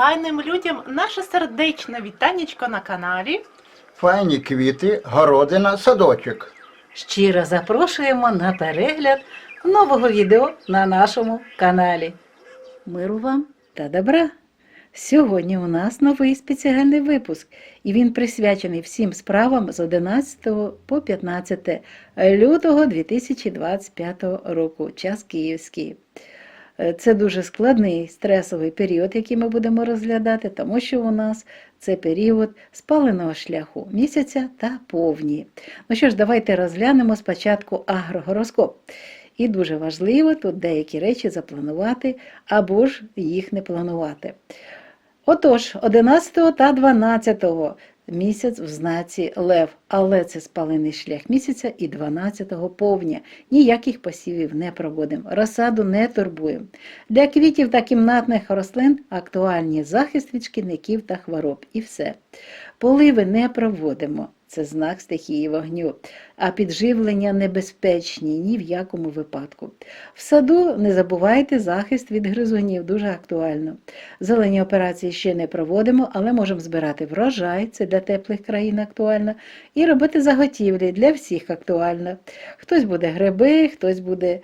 файним людям наше сердечне вітанечко на каналі. Файні квіти, городина, садочок. Щиро запрошуємо на перегляд нового відео на нашому каналі. Миру вам та добра! Сьогодні у нас новий спеціальний випуск, і він присвячений всім справам з 11 по 15 лютого 2025 року, час київський. Е, Це дуже складний стресовий період, який ми будемо розглядати, тому що у нас це період спаленого шляху місяця та повні. Ну що ж, давайте розглянемо спочатку агрогороскоп. І дуже важливо тут деякі речі запланувати або ж їх не планувати. Отож, 11 та 12 місяць в знаці Лев, але це спалений шлях місяця і 12-го повня. Ніяких посівів не проводимо, розсаду не турбуємо. Для квітів та кімнатних рослин актуальні захист від шкідників та хвороб. І все. Поливи не проводимо. Це знак стихії вогню, а підживлення небезпечні ні в якому випадку. В саду не забувайте захист від гризунів, дуже актуально. Зелені операції ще не проводимо, але можемо збирати врожай, це для теплих країн актуально, і робити заготівлі для всіх актуально. Хтось буде гриби, хтось буде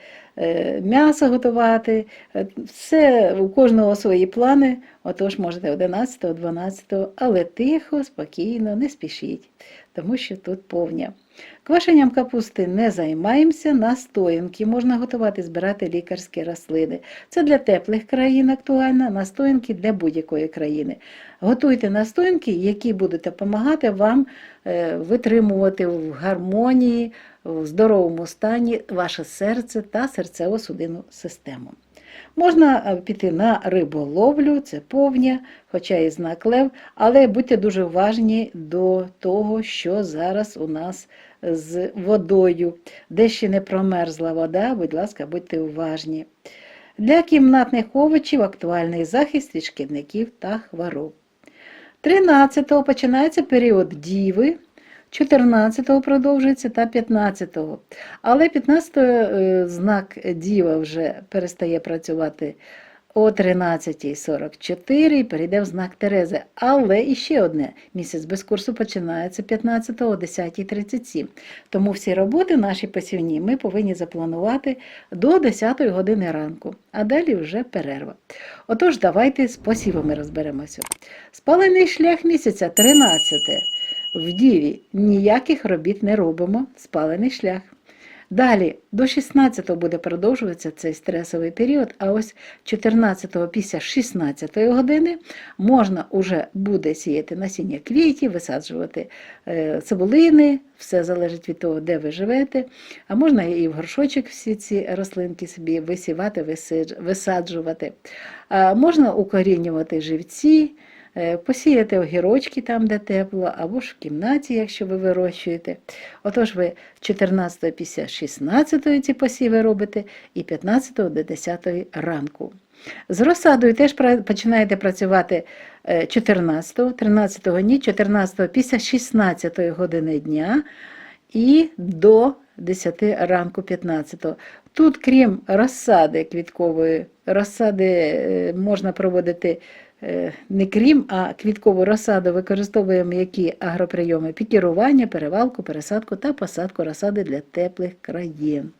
м'ясо готувати. Е, Все у кожного свої плани. Отож, можете 11, 12, але тихо, спокійно, не спішіть, тому що тут повня. Квашенням капусти не займаємося, настоянки можна готувати, збирати лікарські рослини. Це для теплих країн актуально, настоянки для будь-якої країни. Готуйте настоянки, які будуть допомагати вам е, витримувати в гармонії, в здоровому стані ваше серце та серцево-судинну систему. Можна е, піти на риболовлю, це повня, хоча і знак лев, але будьте дуже уважні до того, що зараз у нас з водою. Де ще не промерзла вода, будь ласка, будьте уважні. Для кімнатних овочів актуальний захист від шкідників та хвороб. 13-го починається період діви, 14-го продовжується та 15-го. Але 15-го е, знак діва вже перестає працювати о 13.44 перейде в знак Терези. Але іще одне місяць без курсу починається 15-го о 10.37. Тому всі роботи наші посівні ми повинні запланувати до 10 години ранку, а далі вже перерва. Отож, давайте з посівами розберемося. Спалений шлях місяця 13. В діві ніяких робіт не робимо, спалений шлях. Далі до 16-го буде продовжуватися цей стресовий період, а ось 14-го після 16-ї години можна вже буде сіяти насіння квітів, висаджувати е, цибулини, все залежить від того, де ви живете. А можна і в горшочок всі ці рослинки собі висівати, висаджувати. А можна укорінювати живці. Е, Посіяти огірочки там, де тепло, або ж в кімнаті, якщо ви вирощуєте. Отож, ви 14 після 16 ці посіви робите і 15 до 10 ранку. З розсадою теж починаєте працювати е, 14, 13 ні, 14 після 16 години дня і до 10 ранку 15. Тут, крім розсади квіткової, розсади е, можна проводити е, не крім, а квіткову розсаду використовуємо які агроприйоми пікірування, перевалку, пересадку та посадку розсади для теплих країн.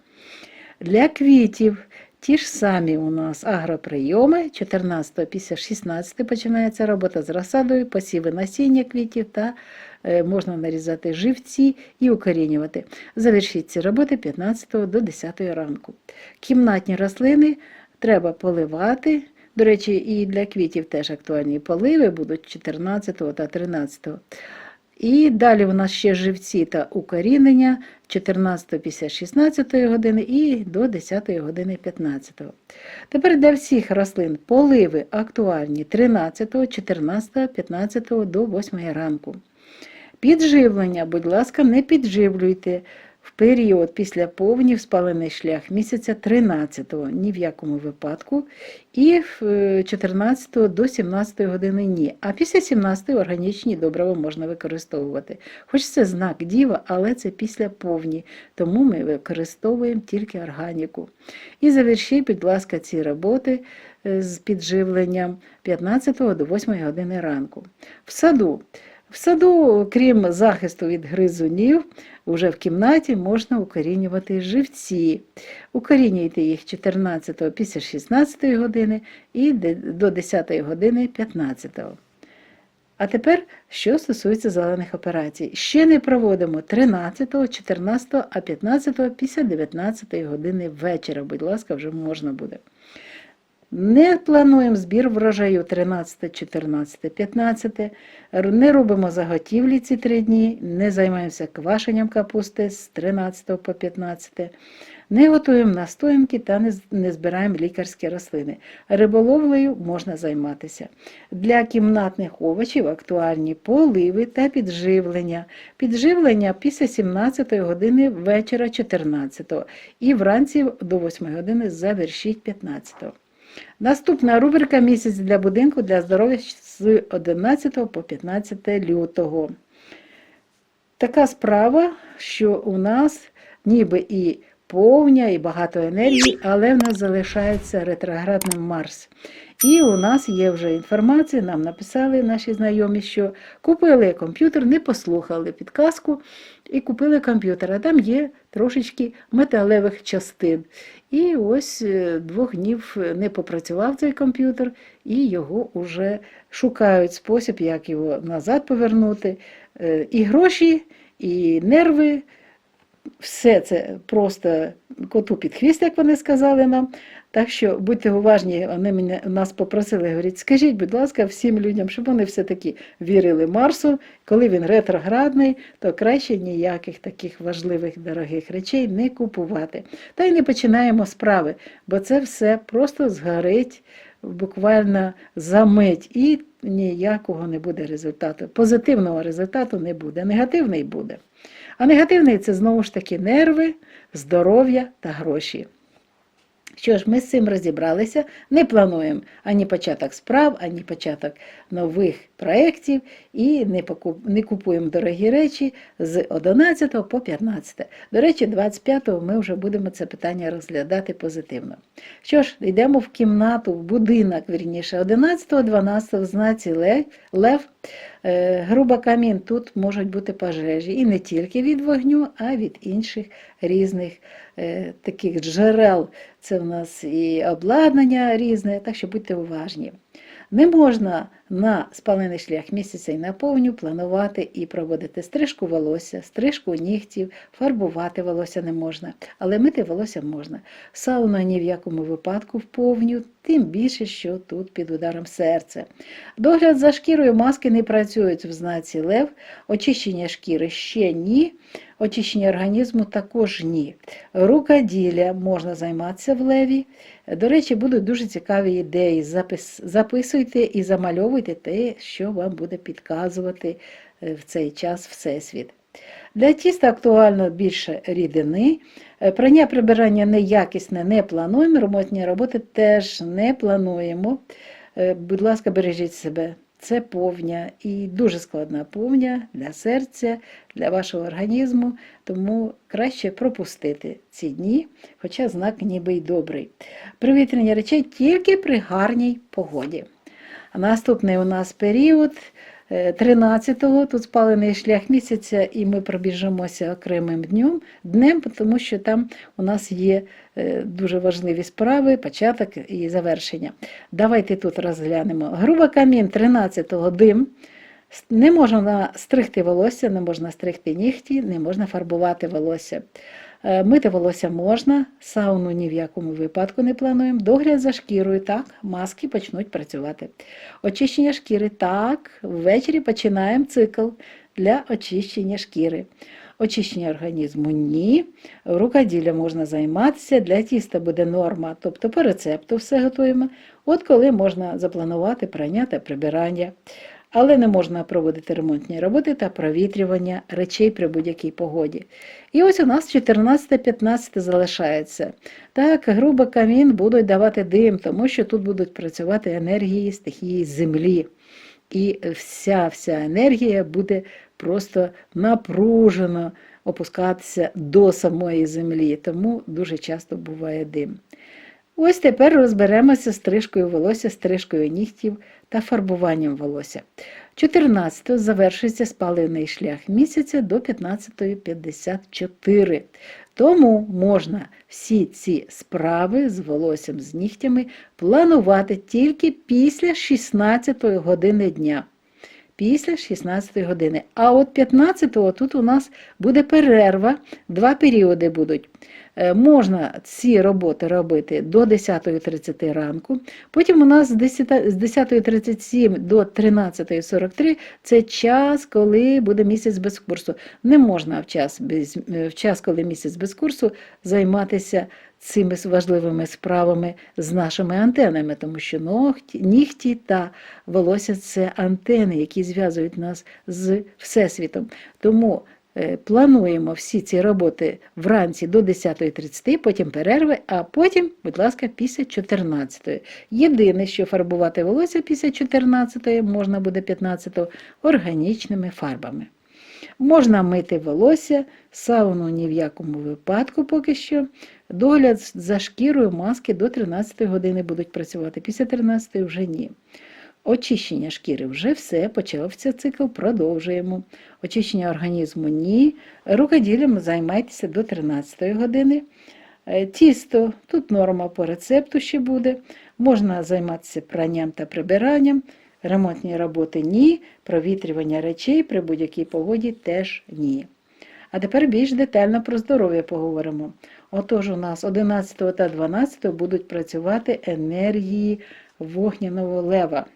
Для квітів ті ж самі у нас агроприйоми. 14 після 16 починається робота з розсадою, посіви насіння квітів та е, можна нарізати живці і укорінювати. Завершіть ці роботи 15 до 10 ранку. Кімнатні рослини треба поливати. До речі, і для квітів теж актуальні поливи будуть 14 та 13. І далі у нас ще живці та укорінення 14 після 16 години і до 10 години 15. Тепер для всіх рослин поливи актуальні 13, 14, 15 до 8 ранку. Підживлення, будь ласка, не підживлюйте період після повні в спалений шлях місяця 13 го ні в якому випадку, і в е, 14 до 17 години ні. А після 17 органічні добрива можна використовувати. Хоч це знак діва, але це після повні, тому ми використовуємо тільки органіку. І завершіть, будь ласка, ці роботи е, з підживленням 15 до 8 години ранку. В саду. В саду, крім захисту від гризунів, уже в кімнаті можна укорінювати живці. Укорінюйте їх 14 після 16 години і до 10 години 15. А тепер, що стосується зелених операцій, ще не проводимо 13, 14, а 15 після 19 години вечора. Будь ласка, вже можна буде. Не плануємо збір врожаю 13, 14, 15. Не робимо заготівлі ці три дні, не займаємося квашенням капусти з 13 по 15. Не готуємо настоянки та не збираємо лікарські рослини. Риболовлею можна займатися. Для кімнатних овочів актуальні поливи та підживлення. Підживлення після 17 години вечора 14 і вранці до 8 години завершіть 15. Наступна рубрика Місяць для будинку для здоров'я з 11 по 15 лютого. Така справа, що у нас ніби і повня, і багато енергії, але в нас залишається ретроградним Марс. І у нас є вже інформація, нам написали наші знайомі, що купили комп'ютер, не послухали підказку і купили комп'ютер. А там є трошечки металевих частин. І ось е, двох днів не попрацював цей комп'ютер, і його вже шукають спосіб, як його назад повернути. Е, І гроші, і нерви. Все це просто коту під хвіст, як вони сказали нам. Так що будьте уважні, вони мене, нас попросили, говорять, скажіть, будь ласка, всім людям, щоб вони все-таки вірили Марсу. Коли він ретроградний, то краще ніяких таких важливих дорогих речей не купувати. Та й не починаємо справи, бо це все просто згорить буквально за мить і ніякого не буде результату. Позитивного результату не буде, негативний буде. А негативний це знову ж таки нерви, здоров'я та гроші. Що ж, ми з цим розібралися, не плануємо ані початок справ, ані початок нових проєктів і не, не купуємо дорогі речі з 11 по 15. До речі, 25 ми вже будемо це питання розглядати позитивно. Що ж, йдемо в кімнату, в будинок, вірніше, 11-12 в знаці Лев, Груба камін, тут можуть бути пожежі і не тільки від вогню, а від інших різних е, таких джерел. Це в нас і обладнання різне, так що будьте уважні. Не можна на спалений шлях місяця і на повню планувати і проводити стрижку волосся, стрижку нігтів, фарбувати волосся не можна, але мити волосся можна. Сауна ні в якому випадку в повню, тим більше, що тут під ударом серця. Догляд за шкірою маски не працюють в знаці лев, очищення шкіри ще ні, очищення організму також ні. Рукоділля можна займатися в леві. До речі, будуть дуже цікаві ідеї. Запис, записуйте і замальовуйте те, що вам буде підказувати е, в цей час Всесвіт. Для тіста актуально більше рідини. Е, Прання прибирання неякісне не плануємо, ремонтні роботи теж не плануємо. Е, Будь ласка, бережіть себе. Це повня і дуже складна повня для серця, для вашого організму, тому краще пропустити ці дні, хоча знак ніби й добрий. Привітрення речей тільки при гарній погоді. Наступний у нас період е, 13-го, тут спалений шлях місяця, і ми пробіжимося окремим днем, днем, тому що там у нас є е, дуже важливі справи, початок і завершення. Давайте тут розглянемо. Груба камін 13-го дим. Не можна стригти волосся, не можна стригти нігті, не можна фарбувати волосся. Е, Мити волосся можна, сауну ні в якому випадку не плануємо. Догляд за шкірою, так, маски почнуть працювати. Очищення шкіри, так, ввечері починаємо цикл для очищення шкіри. Очищення організму ні. Рукоділля можна займатися, для тіста буде норма, тобто по рецепту все готуємо. От коли можна запланувати прання прибирання. Але не можна проводити ремонтні роботи та провітрювання речей при будь-якій погоді. І ось у нас 14-15 залишається. Так, грубо камін будуть давати дим, тому що тут будуть працювати енергії стихії землі. І вся вся енергія буде просто напружено опускатися до самої землі, тому дуже часто буває дим. Ось тепер розберемося стрижкою волосся, стрижкою нігтів та фарбуванням волосся. 14 завершується спалений шлях місяця до 15.54. Тому можна всі ці справи з волоссям, з нігтями планувати тільки після 16 години дня. Після 16 години. А от 15-го тут у нас буде перерва, два періоди будуть. Е, Можна ці роботи робити до 10.30 ранку. Потім у нас з 10.37 до 13.43 це час, коли буде місяць без курсу. Не можна в час, е, в час, коли місяць без курсу, займатися цими важливими справами з нашими антенами, тому що ногті, нігті та волосся це антени, які зв'язують нас з Всесвітом. Тому плануємо всі ці роботи вранці до 10.30, потім перерви, а потім, будь ласка, після 14.00. Єдине, що фарбувати волосся після 14.00 можна буде 15.00 органічними фарбами. Можна мити волосся, сауну ні в якому випадку поки що. Догляд за шкірою маски до 13 години будуть працювати, після 13 вже ні. Очищення шкіри вже все, почався цикл, продовжуємо. Очищення організму ні. Рукоділлям займайтеся до 13 години. Е, Тісто, тут норма по рецепту ще буде. Можна займатися пранням та прибиранням. Ремонтні роботи ні, провітрювання речей при будь-якій погоді теж ні. А тепер більш детально про здоров'я поговоримо. Отож, у нас 11 та 12 будуть працювати енергії вогняного лева,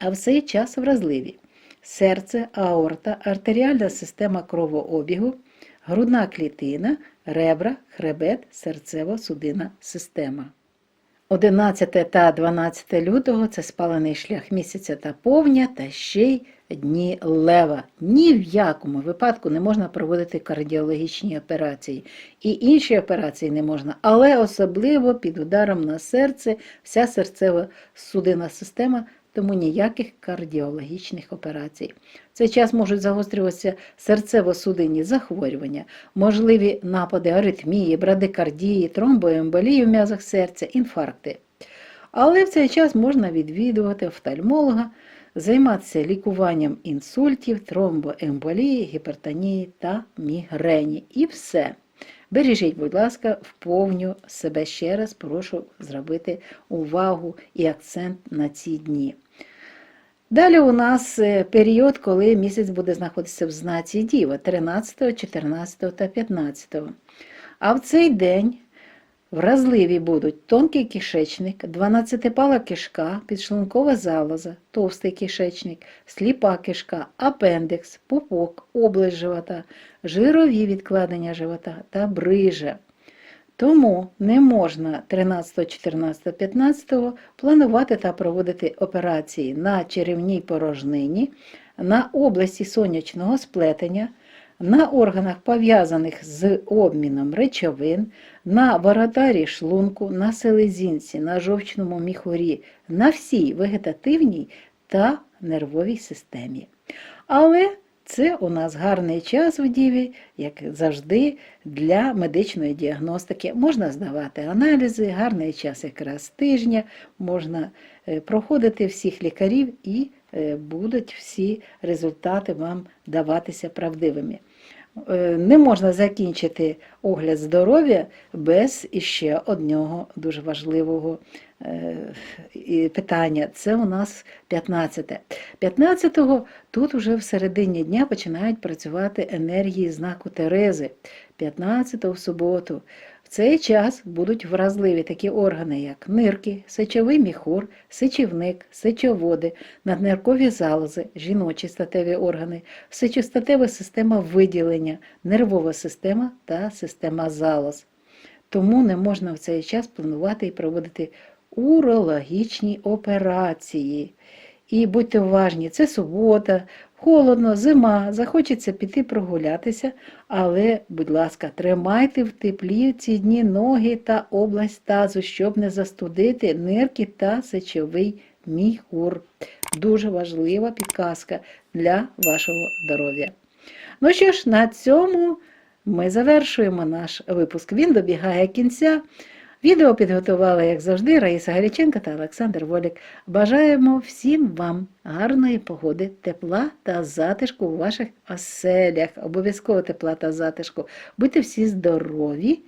а в цей час вразливі серце, аорта, артеріальна система кровообігу, грудна клітина, ребра, хребет, серцево-судинна система. 11 та 12 лютого це спалений шлях місяця та повня, та ще й дні лева. Ні в якому випадку не можна проводити кардіологічні операції. І інші операції не можна, але особливо під ударом на серце, вся серцева судинна система, тому ніяких кардіологічних операцій. В цей час можуть загострюватися серцево-судинні захворювання, можливі напади аритмії, брадикардії, тромбоемболії в м'язах серця, інфаркти. Але в цей час можна відвідувати офтальмолога, займатися лікуванням інсультів, тромбоемболії, гіпертонії та мігрені. І все. Бережіть, будь ласка, вповню себе ще раз прошу зробити увагу і акцент на ці дні. Далі у нас е, період, коли місяць буде знаходитися в знаці Діва 13, 14 та 15. А в цей день вразливі будуть тонкий кишечник, 12-пала кишка, підшлункова залоза, товстий кишечник, сліпа кишка, апендикс, пупок, область живота, жирові відкладення живота та брижа. Тому не можна 13, 14, 15 планувати та проводити операції на черевній порожнині, на області сонячного сплетення, на органах, пов'язаних з обміном речовин, на воротарі шлунку, на селезінці, на жовчному міхурі, на всій вегетативній та нервовій системі. Але це у нас гарний час в Діві, як завжди, для медичної діагностики. Можна здавати аналізи, гарний час якраз тижня, можна е, проходити всіх лікарів і е, будуть всі результати вам даватися правдивими. Е, Не можна закінчити огляд здоров'я без іще одного дуже важливого е, питання. Це у нас 15. 15-го тут уже в середині дня починають працювати енергії знаку Терези. 15-го в суботу. Цей час будуть вразливі такі органи, як нирки, сечовий міхур, сечівник, сечоводи, надниркові залози, жіночі статеві органи, сечостатева система виділення, нервова система та система залоз. Тому не можна в цей час планувати і проводити урологічні операції. І будьте уважні, це субота, холодно, зима, захочеться піти прогулятися, але, будь ласка, тримайте в теплі ці дні ноги та область тазу, щоб не застудити нирки та сечовий міхур. Дуже важлива підказка для вашого здоров'я. Ну що ж, на цьому ми завершуємо наш випуск. Він добігає кінця. Відео підготували, як завжди, Раїса Гаряченка та Олександр Волік. Бажаємо всім вам гарної погоди, тепла та затишку у ваших оселях. Обов'язково тепла та затишку. Будьте всі здорові,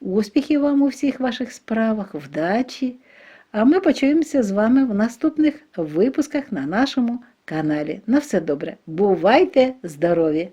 успіхів вам у всіх ваших справах, вдачі. А ми почуємося з вами в наступних випусках на нашому каналі. На все добре. Бувайте здорові!